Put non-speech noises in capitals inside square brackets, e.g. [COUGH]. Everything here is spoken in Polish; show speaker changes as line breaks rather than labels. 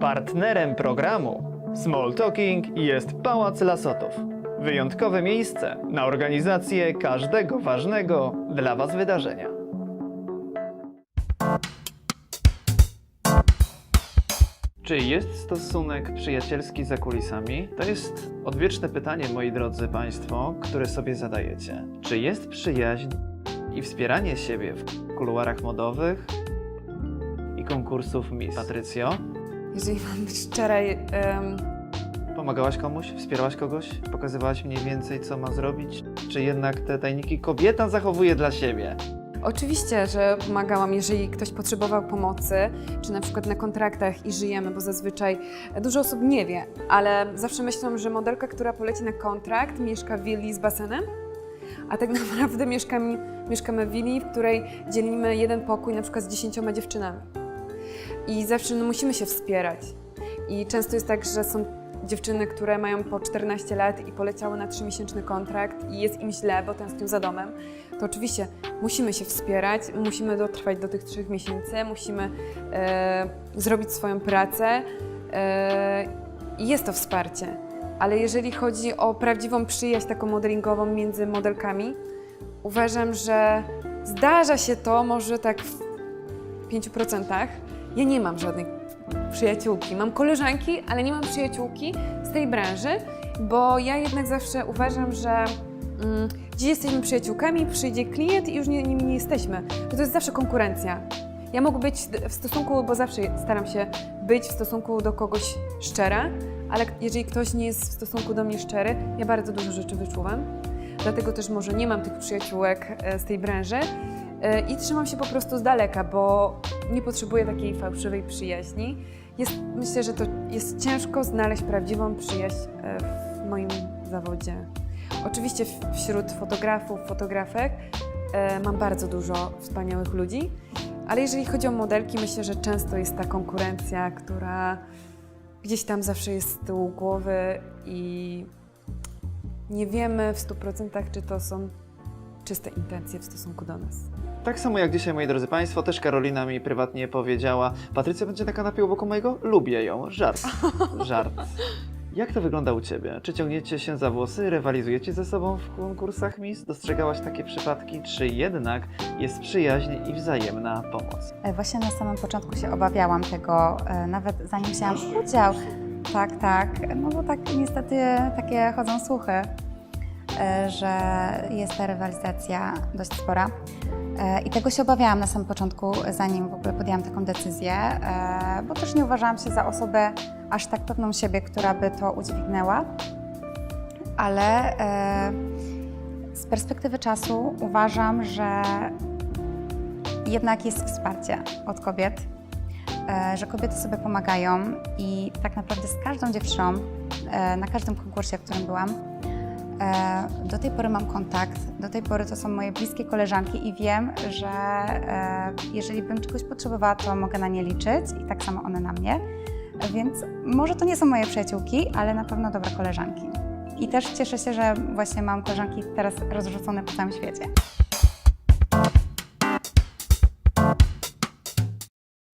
Partnerem programu Small Talking jest Pałac Lasotów. Wyjątkowe miejsce na organizację każdego ważnego dla Was wydarzenia. Czy jest stosunek przyjacielski za kulisami? To jest odwieczne pytanie, moi drodzy Państwo, które sobie zadajecie. Czy jest przyjaźń i wspieranie siebie w kuluarach modowych i konkursów Miss? Patrycjo,
Jeżeli mam być szczera, em,
pomagałaś komuś? Wspierałaś kogoś? Pokazywałaś mniej więcej, co ma zrobić? Czy jednak te tajniki kobieta zachowuje dla siebie?
oczywiście, że pomagałam, jeżeli ktoś potrzebował pomocy, czy na przykład na kontraktach i żyjemy, bo zazwyczaj dużo osób nie wie, ale zawsze myślą, że modelka, która poleci na kontrakt, mieszka w willi z basenem, a tak [LAUGHS] naprawdę mieszkamy, mieszkamy w willi, w której dzielimy jeden pokój na przykład z dziesięcioma dziewczynami. I zawsze no, musimy się wspierać. I często jest tak, że są dziewczyny, które mają po 14 lat i poleciały na 3-miesięczny kontrakt i jest im źle, bo tęsknią za domem. To oczywiście musimy się wspierać, musimy dotrwać do tych trzech miesięcy, musimy e, zrobić swoją pracę e, i jest to wsparcie. Ale jeżeli chodzi o prawdziwą przyjaźń taką modelingową między modelkami, uważam, że zdarza się to może tak w 5%. Ja nie mam żadnej przyjaciółki. Mam koleżanki, ale nie mam przyjaciółki z tej branży, bo ja jednak zawsze uważam, że mm, gdzie jesteśmy przyjaciółkami, przyjdzie klient i już nie, nimi nie jesteśmy. To, to jest zawsze konkurencja. Ja mogę być w stosunku, bo zawsze staram się być w stosunku do kogoś szczera, ale jeżeli ktoś nie jest w stosunku do mnie szczery, ja bardzo dużo rzeczy wyczuwam. Dlatego też może nie mam tych przyjaciółek e, z tej branży i trzymam się po prostu z daleka, bo nie potrzebuję takiej fałszywej przyjaźni. Jest, myślę, że to jest ciężko znaleźć prawdziwą przyjaźń e, w moim zawodzie. Oczywiście wśród fotografów, fotografek e, mam bardzo dużo wspaniałych ludzi, ale jeżeli chodzi o modelki, myślę, że często jest ta konkurencja, która gdzieś tam zawsze jest z tyłu głowy i nie wiemy w 100% czy to są czyste intencje w stosunku do nas.
Tak samo jak dzisiaj, moi drodzy Państwo, też Karolina mi prywatnie powiedziała, Patrycja będzie na kanapie obok mojego? Lubię ją. Żart. Żart. Jak to wygląda u Ciebie? Czy ciągniecie się za włosy, rywalizujecie ze sobą w konkursach Miss? Dostrzegałaś takie przypadki? Czy jednak jest przyjaźń i wzajemna pomoc?
E, Właśnie na samym początku się obawiałam tego, e, nawet zanim wzięłam udział. Tak, tak, no bo tak niestety takie chodzą słuchy, e, że jest ta rywalizacja dość spora. E, I tego się obawiałam na samym początku, zanim w ogóle podjęłam taką decyzję, e, bo też nie uważałam się za osobę aż tak pewną siebie, która by to udźwignęła. Ale e, z perspektywy czasu uważam, że jednak jest wsparcie od kobiet, że kobiety sobie pomagają i tak naprawdę z każdą dziewczyną na każdym konkursie, w którym byłam, do tej pory mam kontakt, do tej pory to są moje bliskie koleżanki i wiem, że e, jeżeli bym czegoś potrzebowała, to mogę na nie liczyć i tak samo one na mnie. Więc może to nie są moje przyjaciółki, ale na pewno dobre koleżanki. I też cieszę się, że właśnie mam koleżanki teraz rozrzucone po całym świecie.